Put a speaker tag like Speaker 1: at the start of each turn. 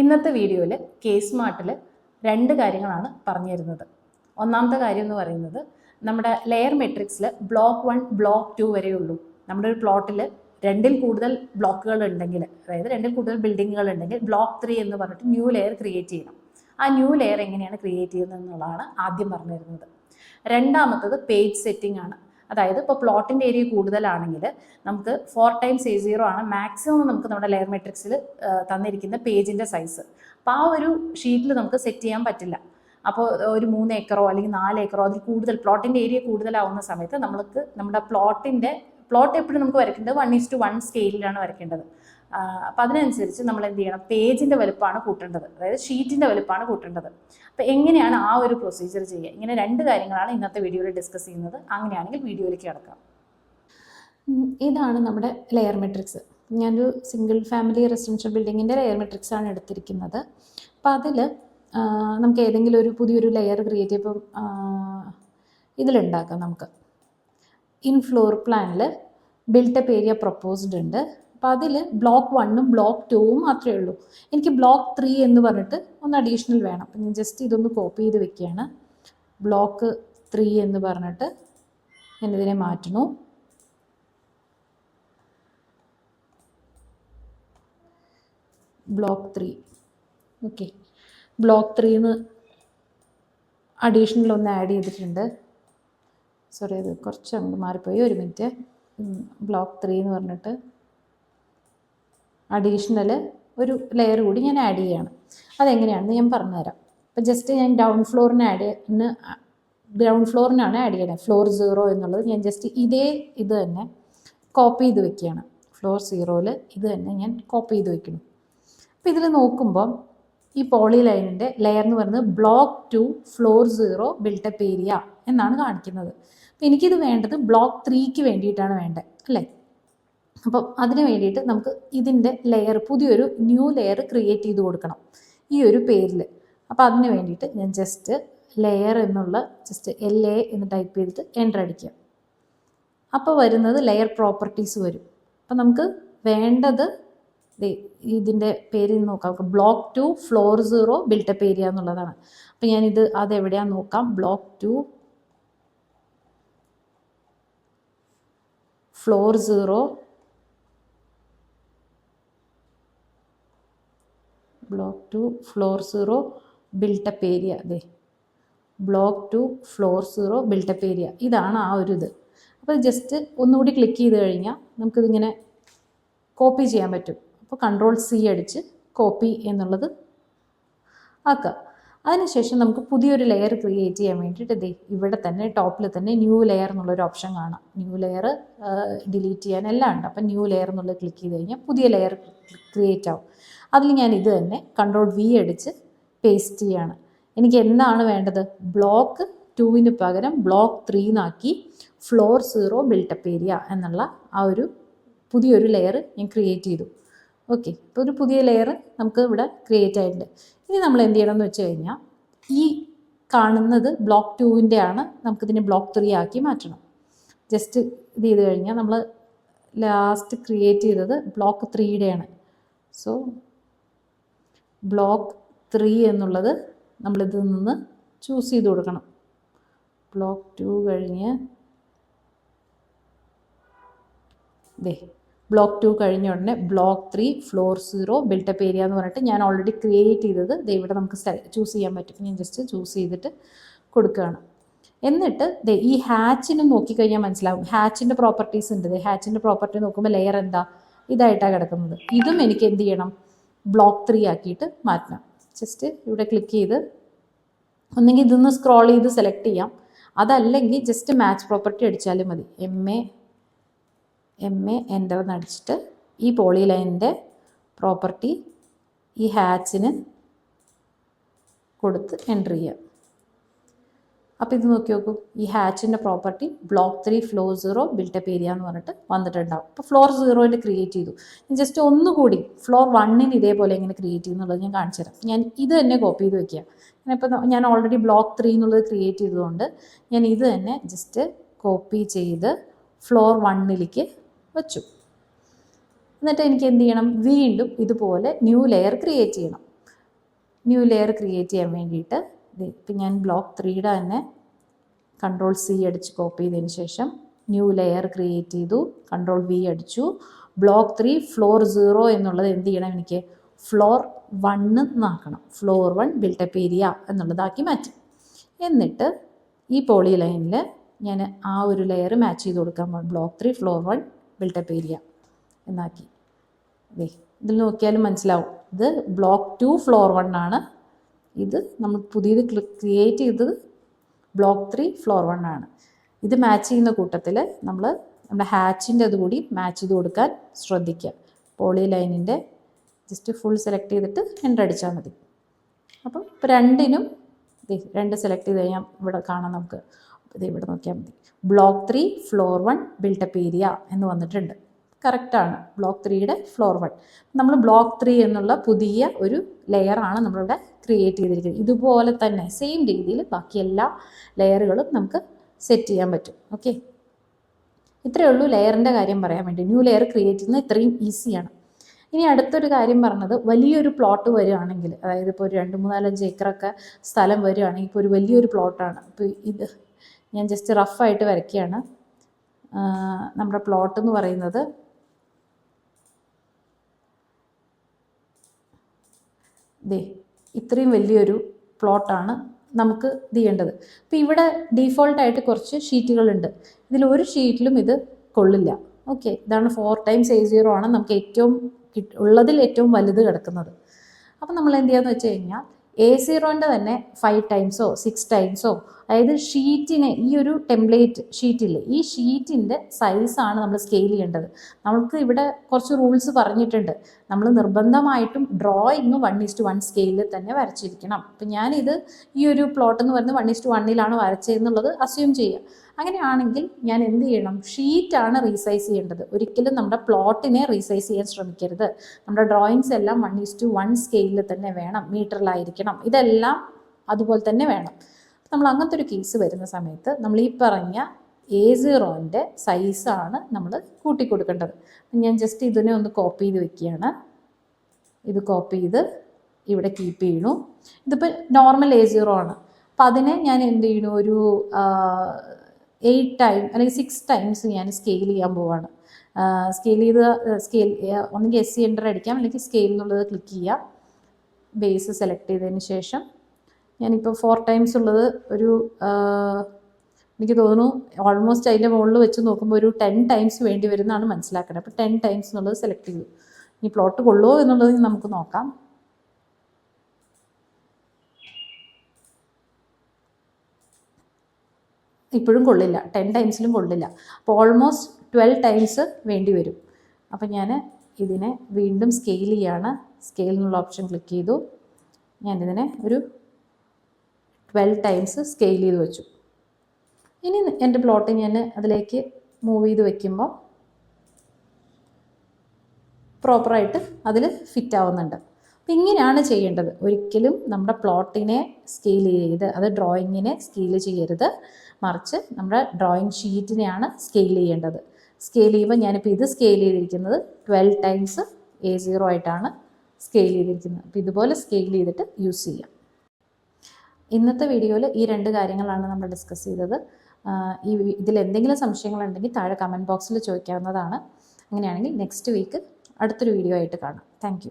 Speaker 1: ഇന്നത്തെ വീഡിയോയിൽ കേസ് മാർട്ടിൽ രണ്ട് കാര്യങ്ങളാണ് പറഞ്ഞു തരുന്നത് ഒന്നാമത്തെ കാര്യം എന്ന് പറയുന്നത് നമ്മുടെ ലെയർ മെട്രിക്സിൽ ബ്ലോക്ക് വൺ ബ്ലോക്ക് ടു വരെ ഉള്ളൂ. നമ്മുടെ ഒരു പ്ലോട്ടിൽ രണ്ടിൽ കൂടുതൽ ബ്ലോക്കുകൾ ഉണ്ടെങ്കിൽ അതായത് രണ്ടിൽ കൂടുതൽ ബിൽഡിങ്ങുകൾ ഉണ്ടെങ്കിൽ ബ്ലോക്ക് ത്രീ എന്ന് പറഞ്ഞിട്ട് ന്യൂ ലെയർ ക്രിയേറ്റ് ചെയ്യണം. ആ ന്യൂ ലെയർ എങ്ങനെയാണ് ക്രിയേറ്റ് ചെയ്യുന്നത് എന്നുള്ളതാണ് ആദ്യം പറഞ്ഞു തരുന്നത് രണ്ടാമത്തത് പേജ് സെറ്റിംഗ് ആണ്. അതായത് ഇപ്പോൾ പ്ലോട്ടിന്റെ ഏരിയ കൂടുതലാണെങ്കിൽ നമുക്ക് ഫോർ ടൈംസ് എ സീറോ ആണ് മാക്സിമം നമുക്ക് നമ്മുടെ ലെയർ മെട്രിക്സിൽ തന്നിരിക്കുന്ന പേജിന്റെ സൈസ് അപ്പോൾ ആ ഒരു ഷീറ്റിൽ നമുക്ക് സെറ്റ് ചെയ്യാൻ പറ്റില്ല. അപ്പോൾ ഒരു മൂന്ന് ഏക്കറോ അല്ലെങ്കിൽ നാല് ഏക്കറോ അതിൽ കൂടുതൽ പ്ലോട്ടിന്റെ ഏരിയ കൂടുതലാവുന്ന സമയത്ത് നമ്മൾക്ക് നമ്മുടെ പ്ലോട്ടിന്റെ പ്ലോട്ട് എപ്പോഴും നമുക്ക് വരയ്ക്കേണ്ടത് വൺ ഈസ് ടു വൺ സ്കെയിലിലാണ് വരയ്ക്കേണ്ടത്. അപ്പം അതിനനുസരിച്ച് നമ്മൾ എന്ത് ചെയ്യണം? പേജിന്റെ വലുപ്പമാണ് കൂട്ടേണ്ടത്. അതായത് ഷീറ്റിന്റെ വലുപ്പമാണ് കൂട്ടേണ്ടത്. അപ്പോൾ എങ്ങനെയാണ് ആ ഒരു പ്രൊസീജിയർ ചെയ്യുക? ഇങ്ങനെ രണ്ട് കാര്യങ്ങളാണ് ഇന്നത്തെ വീഡിയോയിൽ ഡിസ്കസ് ചെയ്യുന്നത്. അങ്ങനെയാണെങ്കിൽ വീഡിയോയിലേക്ക് കിടക്കാം.
Speaker 2: ഇതാണ് നമ്മുടെ ലെയർ മെട്രിക്സ് ഞാനൊരു സിംഗിൾ ഫാമിലി റെസിഡൻഷ്യൽ ബിൽഡിങ്ങിന്റെ ലെയർ മെട്രിക്സ് ആണ് എടുത്തിരിക്കുന്നത്. അപ്പോൾ അതിൽ നമുക്ക് ഏതെങ്കിലും ഒരു പുതിയൊരു ലെയർ ക്രിയേറ്റ് ചെയ്യുമ്പം ഇതിലുണ്ടാക്കാം നമുക്ക്. ഇൻ ഫ്ലോർ പ്ലാനിൽ ബിൽട്ടപ്പ് ഏരിയ പ്രപ്പോസ്ഡ് ഉണ്ട്. അപ്പോൾ അതിൽ ബ്ലോക്ക് വണ്ണും ബ്ലോക്ക് ടൂവും മാത്രമേ ഉള്ളൂ. എനിക്ക് ബ്ലോക്ക് ത്രീ എന്ന് പറഞ്ഞിട്ട് ഒന്ന് അഡീഷണൽ വേണം. അപ്പം ഞാൻ ജസ്റ്റ് ഇതൊന്ന് കോപ്പി ചെയ്ത് വെക്കുകയാണ്. ബ്ലോക്ക് ത്രീ എന്ന് പറഞ്ഞിട്ട് ഞാനിതിനെ മാറ്റണു ബ്ലോക്ക് ത്രീ ഓക്കെ ബ്ലോക്ക് ത്രീന്ന് അഡീഷണൽ ഒന്ന് ആഡ് ചെയ്തിട്ടുണ്ട്. സോറി അത് കുറച്ച് അങ്ങോട്ട് മാറിപ്പോയി. ഒരു മിനിറ്റ് ബ്ലോക്ക് ത്രീ എന്ന് പറഞ്ഞിട്ട് അഡീഷണൽ ഒരു ലെയർ കൂടി ഞാൻ ആഡ് ചെയ്യുകയാണ് അതെങ്ങനെയാണെന്ന് ഞാൻ പറഞ്ഞുതരാം. അപ്പോൾ ജസ്റ്റ് ഞാൻ ഡൗൺ ഫ്ലോറിന് ആഡ് ഗ്രൗണ്ട് ഫ്ലോറിനാണ് ആഡ് ചെയ്യണത് ഫ്ലോർ സീറോ എന്നുള്ളത് ഞാൻ ജസ്റ്റ് ഇതേ ഇത് തന്നെ കോപ്പി ചെയ്ത് വെക്കുകയാണ്. ഫ്ലോർ സീറോയിൽ ഇത് തന്നെ ഞാൻ കോപ്പി ചെയ്ത് വെക്കുന്നു. അപ്പോൾ ഇതിൽ നോക്കുമ്പോൾ ഈ പോളി ലൈനിന്റെ ലെയർ എന്ന് പറയുന്നത് block two floor zero built up area എന്നാണ് കാണിക്കുന്നത്. അപ്പോൾ എനിക്കിത് വേണ്ടത് ബ്ലോക്ക് ത്രീക്ക് വേണ്ടിയിട്ടാണ് വേണ്ടത് അല്ലേ? അപ്പം അതിന് വേണ്ടിയിട്ട് നമുക്ക് ഇതിന്റെ ലെയർ പുതിയൊരു ന്യൂ ലെയർ ക്രിയേറ്റ് ചെയ്ത് കൊടുക്കണം. ഈ ഒരു പേരിൽ അപ്പോൾ അതിന് വേണ്ടിയിട്ട് ഞാൻ ജസ്റ്റ് ലെയർ എന്നുള്ള ജസ്റ്റ് എൽ എ എന്ന് ടൈപ്പ് ചെയ്തിട്ട് എന്റർ അടിക്കുക. അപ്പോൾ വരുന്നത് ലെയർ പ്രോപ്പർട്ടീസ് വരും. അപ്പോൾ നമുക്ക് വേണ്ടത് ഇതിന്റെ പേര് നോക്കാം. Block two floor zero built up area എന്നുള്ളതാണ്. അപ്പോൾ ഞാനിത് അതെവിടെയാണെന്ന് നോക്കാം? Block two floor zero block two floor zero built up area അതെ. Block two floor zero built up area ഇതാണ് ആ ഒരു ഇത്. അപ്പോൾ ജസ്റ്റ് ഒന്നുകൂടി ക്ലിക്ക് ചെയ്ത് കഴിഞ്ഞാൽ നമുക്കിതിങ്ങനെ കോപ്പി ചെയ്യാൻ പറ്റും. അപ്പോൾ കൺട്രോൾ സി അടിച്ച് കോപ്പി എന്നുള്ളത് ആക്കുക അതിനുശേഷം നമുക്ക് പുതിയൊരു ലെയർ ക്രിയേറ്റ് ചെയ്യാൻ വേണ്ടിയിട്ട് ഇതേ ഇവിടെ തന്നെ ടോപ്പിൽ തന്നെ ന്യൂ ലെയർ എന്നുള്ളൊരു ഓപ്ഷൻ കാണാം. ന്യൂ ലെയർ ഡിലീറ്റ് ചെയ്യാൻ എല്ലാം ഉണ്ട്. അപ്പം ന്യൂ ലെയർ എന്നുള്ളത് ക്ലിക്ക് ചെയ്ത് കഴിഞ്ഞാൽ പുതിയ ലെയർ ക്രിയേറ്റ് ആവും. അതിൽ ഞാൻ ഇത് തന്നെ കൺട്രോൾ വി അടിച്ച് പേസ്റ്റ് ചെയ്യാണ്. എനിക്ക് എന്താണ് വേണ്ടത്? ബ്ലോക്ക് ടുവിന് പകരം ബ്ലോക്ക് ത്രീ എന്നാക്കി floor zero built up area എന്നുള്ള ആ ഒരു പുതിയൊരു ലെയർ ഞാൻ ക്രിയേറ്റ് ചെയ്തു. ഓക്കെ ഇപ്പോൾ ഒരു പുതിയ ലെയർ നമുക്ക് ഇവിടെ ക്രിയേറ്റ് ആയിട്ടുണ്ട്. ഇനി നമ്മൾ എന്ത് ചെയ്യണം എന്ന് വെച്ച് കഴിഞ്ഞാൽ ഈ കാണുന്നത് ബ്ലോക്ക് ടുവിന്റെ ആണ് നമുക്കിതിനെ ബ്ലോക്ക് ത്രീ ആക്കി മാറ്റണം. ജസ്റ്റ് ഇത് ചെയ്ത് കഴിഞ്ഞാൽ നമ്മൾ ലാസ്റ്റ് ക്രിയേറ്റ് ചെയ്തത് ബ്ലോക്ക് ത്രീയുടെയാണ് സോ ബ്ലോക്ക് ത്രീ എന്നുള്ളത് നമ്മളിതിൽ നിന്ന് ചൂസ് ചെയ്ത് കൊടുക്കണം. ബ്ലോക്ക് ടു കഴിഞ്ഞ് ദേ ബ്ലോക്ക് ടു കഴിഞ്ഞ ഉടനെ block three floor zero built up area എന്ന് പറഞ്ഞിട്ട് ഞാൻ ഓൾറെഡി ക്രിയേറ്റ് ചെയ്തത്. ദേ ഇവിടെ നമുക്ക് ചൂസ് ചെയ്യാൻ പറ്റും. ഞാൻ ജസ്റ്റ് ചൂസ് ചെയ്തിട്ട് കൊടുക്കുകയാണ്. എന്നിട്ട് ദേ ഈ ഹാച്ചിന് നോക്കിക്കഴിഞ്ഞാൽ മനസ്സിലാവും. ഹാച്ചിന്റെ പ്രോപ്പർട്ടീസ് ഉണ്ട്. ദേ ഹാച്ചിന്റെ പ്രോപ്പർട്ടി നോക്കുമ്പോൾ ലെയർ എന്താ? ഇതായിട്ടാണ് കിടക്കുന്നത്. ഇതും എനിക്ക് എന്ത് ചെയ്യണം? ബ്ലോക്ക് ത്രീ ആക്കിയിട്ട് മാറ്റണം. ജസ്റ്റ് ഇവിടെ ക്ലിക്ക് ചെയ്ത് ഒന്നെങ്കിൽ ഇതൊന്ന് സ്ക്രോൾ ചെയ്ത് സെലക്ട് ചെയ്യാം. അതല്ലെങ്കിൽ ജസ്റ്റ് മാച്ച് പ്രോപ്പർട്ടി അടിച്ചാലും മതി. M A M A enter എന്നടിച്ചിട്ട് ഈ പോളി ലൈനിന്റെ പ്രോപ്പർട്ടി ഈ ഹാച്ചിന് കൊടുത്ത് എന്റർ ചെയ്യുക അപ്പോൾ ഇത് നോക്കി നോക്കൂ. ഈ ഹാച്ചിന്റെ property block three floor zero built up area എന്ന് പറഞ്ഞിട്ട് വന്നിട്ടുണ്ടാവും. അപ്പോൾ ഫ്ലോർ സീറോയിൽ ക്രിയേറ്റ് ചെയ്തു. ജസ്റ്റ് ഒന്നുകൂടി ഫ്ലോർ വണ്ണിന് ഇതേപോലെ എങ്ങനെ ക്രിയേറ്റ് ചെയ്യുന്നുള്ളത് ഞാൻ കാണിച്ചു തരാം. ഞാൻ ഇത് തന്നെ കോപ്പി ചെയ്ത് വെക്കുക. ഞാനിപ്പോൾ ഞാൻ ഓൾറെഡി ബ്ലോക്ക് ത്രീ എന്നുള്ളത് ക്രിയേറ്റ് ചെയ്തതുകൊണ്ട് ഞാൻ ഇത് തന്നെ ജസ്റ്റ് കോപ്പി ചെയ്ത് ഫ്ലോർ വണ്ണിലേക്ക് വെച്ചു. എന്നിട്ട് എനിക്ക് എന്ത് ചെയ്യണം? വീണ്ടും ഇതുപോലെ ന്യൂ ലെയർ ക്രിയേറ്റ് ചെയ്യണം. ന്യൂ ലെയർ ക്രിയേറ്റ് ചെയ്യാൻ വേണ്ടിയിട്ട് ഇപ്പം ഞാൻ ബ്ലോക്ക് ത്രീയുടെ തന്നെ കൺട്രോൾ സി അടിച്ച് കോപ്പി ചെയ്തതിന് ശേഷം ന്യൂ ലെയർ ക്രിയേറ്റ് ചെയ്തു കൺട്രോൾ വി അടിച്ചു. ബ്ലോക്ക് ത്രീ ഫ്ലോർ സീറോ എന്നുള്ളത് എന്ത് ചെയ്യണം എനിക്ക്? Floor one എന്നാക്കണം floor one built up area എന്നുള്ളതാക്കി മാറ്റി. എന്നിട്ട് ഈ പോളി ലൈനിൽ ഞാൻ ആ ഒരു ലെയർ മാച്ച് ചെയ്ത് കൊടുക്കാൻ പോകും block three floor one built up area എന്നാക്കി. ഇതിൽ നോക്കിയാലും മനസ്സിലാവും. ഇത് ബ്ലോക്ക് ടു ഫ്ലോർ വൺ ആണ്. ഇത് നമ്മൾ പുതിയത് ക്രിയേറ്റ് ചെയ്തത് ബ്ലോക്ക് ത്രീ ഫ്ലോർ വൺ ആണ്. ഇത് മാച്ച് ചെയ്യുന്ന കൂട്ടത്തിൽ നമ്മൾ നമ്മുടെ ഹാച്ചിന്റെ അതുകൂടി മാച്ച് ചെയ്ത് കൊടുക്കാൻ ശ്രദ്ധിക്കുക. പോളി ലൈനിന്റെ ജസ്റ്റ് ഫുൾ സെലക്ട് ചെയ്തിട്ട് എന്റർ അടിച്ചാൽ മതി. അപ്പം ഇപ്പോൾ രണ്ടിനും രണ്ട് സെലക്ട് ചെയ്ത് കഴിഞ്ഞാൽ ഇവിടെ കാണാം നമുക്ക്. ഇത് ഇവിടെ നോക്കിയാൽ മതി. Block three floor one built up area എന്ന് വന്നിട്ടുണ്ട്. കറക്റ്റാണ് ബ്ലോക്ക് ത്രീയുടെ ഫ്ലോർ വൺ നമ്മൾ ബ്ലോക്ക് ത്രീ എന്നുള്ള പുതിയ ഒരു ലെയറാണ് നമ്മളിവിടെ ക്രിയേറ്റ് ചെയ്തിരിക്കുന്നത്. ഇതുപോലെ തന്നെ സെയിം രീതിയിൽ ബാക്കി എല്ലാ ലെയറുകളും നമുക്ക് സെറ്റ് ചെയ്യാൻ പറ്റും. ഓക്കെ ഇത്രയേ ഉള്ളൂ ലെയറിന്റെ കാര്യം പറയാൻ വേണ്ടി. ന്യൂ ലെയർ ക്രിയേറ്റ് ചെയ്യുന്നത് ഇത്രയും ഈസിയാണ് ഇനി അടുത്തൊരു കാര്യം പറഞ്ഞത് വലിയൊരു പ്ലോട്ട് വരികയാണെങ്കിൽ അതായത് ഇപ്പോൾ ഒരു രണ്ട് മൂന്നാലഞ്ച് ഏക്കറൊക്കെ സ്ഥലം വരികയാണെങ്കിൽ ഇപ്പോൾ ഒരു വലിയൊരു പ്ലോട്ടാണ് ഇപ്പോൾ ഇത് ഞാൻ ജസ്റ്റ് റഫായിട്ട് വരയ്ക്കുകയാണ്. നമ്മുടെ പ്ലോട്ട് എന്ന് പറയുന്നത് ദേ ഇത്രയും വലിയൊരു പ്ലോട്ടാണ് നമുക്ക് ചെയ്യേണ്ടത്. അപ്പോൾ ഇവിടെ ഡീഫോൾട്ടായിട്ട് കുറച്ച് ഷീറ്റുകളുണ്ട്. ഇതിൽ ഒരു ഷീറ്റിലും ഇത് കൊള്ളില്ല. ഓക്കെ ഇതാണ് ഫോർ ടൈംസ് എ സീറോ ആണ് നമുക്ക് ഏറ്റവും ഉള്ളതിൽ ഏറ്റവും വലുത് കിടക്കുന്നത്. അപ്പോൾ നമ്മൾ എന്ത് ചെയ്യാന്ന് വെച്ച് കഴിഞ്ഞാൽ എ സീറോന്റെ തന്നെ ഫൈവ് ടൈംസോ സിക്സ് ടൈംസോ അതായത് ഷീറ്റിനെ ഈ ഒരു ടെംപ്ലേറ്റ് ഷീറ്റില്ലേ ഈ ഷീറ്റിന്റെ സൈസാണ് നമ്മൾ സ്കെയിൽ ചെയ്യേണ്ടത്. നമുക്ക് ഇവിടെ കുറച്ച് റൂൾസ് പറഞ്ഞിട്ടുണ്ട്. നമ്മൾ നിർബന്ധമായിട്ടും ഡ്രോയിങ് വൺ ഈസ്റ്റ് വൺ സ്കെയിലിൽ തന്നെ വരച്ചിരിക്കണം. അപ്പം ഞാനിത് ഈ ഒരു പ്ലോട്ട് എന്ന് പറയുന്നത് വൺ ഈസ്റ്റ് വണ്ണിലാണ് വരച്ചതെന്നുള്ളത് അസ്യൂം ചെയ്യുക. അങ്ങനെയാണെങ്കിൽ ഞാൻ എന്ത് ചെയ്യണം? ഷീറ്റാണ് റീസൈസ് ചെയ്യേണ്ടത്. ഒരിക്കലും നമ്മുടെ പ്ലോട്ടിനെ റീസൈസ് ചെയ്യാൻ ശ്രമിക്കരുത്. നമ്മുടെ ഡ്രോയിങ്സ് എല്ലാം വൺ ഈസ് ടു വൺ സ്കെയിലിൽ തന്നെ വേണം. മീറ്ററിലായിരിക്കണം ഇതെല്ലാം അതുപോലെ തന്നെ വേണം. നമ്മൾ അങ്ങനത്തെ ഒരു കേസ് വരുന്ന സമയത്ത് നമ്മൾ ഈ പറഞ്ഞ എ സീറോന്റെ സൈസാണ് നമ്മൾ കൂട്ടി കൊടുക്കേണ്ടത് ഞാൻ ജസ്റ്റ് ഇതിനെ ഒന്ന് കോപ്പി ചെയ്ത് വെക്കുകയാണ്. ഇത് കോപ്പി ചെയ്ത് ഇവിടെ കീപ്പ് ചെയ്യണു ഇതിപ്പോൾ നോർമൽ എ സീറോ ആണ്. അപ്പം അതിനെ ഞാൻ എന്ത് ചെയ്യണു ഒരു എയ്റ്റ് ടൈം അല്ലെങ്കിൽ സിക്സ് ടൈംസ് ഞാൻ സ്കെയിൽ ചെയ്യാൻ പോവാണ്. സ്കെയിൽ ചെയ്ത് സ്കെയിൽ ഒന്നെങ്കിൽ എസ് സി എന്റർ അടിക്കാം അല്ലെങ്കിൽ സ്കെയിൽ എന്നുള്ളത് ക്ലിക്ക് ചെയ്യാം. ബേസ് സെലക്ട് ചെയ്തതിന് ശേഷം ഞാനിപ്പോൾ ഫോർ ടൈംസ് ഉള്ളത് ഒരു എനിക്ക് തോന്നുന്നു ഓൾമോസ്റ്റ് അതിന്റെ മുകളിൽ വെച്ച് നോക്കുമ്പോൾ ഒരു ടെൻ ടൈംസ് വേണ്ടി വരുന്നതാണ് മനസ്സിലാക്കുന്നത് അപ്പോൾ ടെൻ ടൈംസ് എന്നുള്ളത് സെലക്ട് ചെയ്തു. ഈ പ്ലോട്ട് കൊള്ളുമോ എന്നുള്ളത് നമുക്ക് നോക്കാം. ഇപ്പോഴും കൊള്ളില്ല. ടെൻ ടൈംസിലും കൊള്ളില്ല. അപ്പോൾ ഓൾമോസ്റ്റ് ട്വൽവ് ടൈംസ് വേണ്ടി വരും. അപ്പോൾ ഞാൻ ഇതിനെ വീണ്ടും സ്കെയിൽ ചെയ്യാണ്. സ്കെയിൽ എന്നുള്ള ഓപ്ഷൻ ക്ലിക്ക് ചെയ്തു. ഞാനിതിനെ ഒരു ട്വൽവ് ടൈംസ് സ്കെയിൽ ചെയ്ത് വെച്ചു. ഇനി എന്റെ പ്ലോട്ട് ഞാൻ അതിലേക്ക് മൂവ് ചെയ്ത് വെക്കുമ്പോൾ പ്രോപ്പറായിട്ട് അതിൽ ഫിറ്റ് ആവുന്നുണ്ട്. അപ്പം ഇങ്ങനെയാണ് ചെയ്യേണ്ടത്. ഒരിക്കലും നമ്മുടെ പ്ലോട്ടിനെ സ്കെയിൽ ചെയ്ത് അത് ഡ്രോയിങ്ങിനെ സ്കെയിൽ ചെയ്യരുത്. മറിച്ച് നമ്മുടെ ഡ്രോയിങ് ഷീറ്റിനെയാണ് സ്കെയിൽ ചെയ്യേണ്ടത്. സ്കെയിൽ ചെയ്യുമ്പോൾ ഞാനിപ്പോൾ ഇത് സ്കെയിൽ ചെയ്തിരിക്കുന്നത് ട്വൽവ് ടൈംസ് എ സീറോ ആയിട്ടാണ് സ്കെയിൽ ചെയ്തിരിക്കുന്നത്. അപ്പോൾ ഇതുപോലെ സ്കെയിൽ ചെയ്തിട്ട് യൂസ് ചെയ്യാം. ഇന്നത്തെ വീഡിയോയിൽ ഈ രണ്ട് കാര്യങ്ങളാണ് നമ്മൾ ഡിസ്കസ് ചെയ്തത്. ഈ ഇതിൽ എന്തെങ്കിലും സംശയങ്ങളുണ്ടെങ്കിൽ താഴെ കമന്റ് ബോക്സിൽ ചോദിക്കാവുന്നതാണ്. അങ്ങനെയാണെങ്കിൽ നെക്സ്റ്റ് വീക്ക് അടുത്തൊരു വീഡിയോ ആയിട്ട് കാണാം. താങ്ക്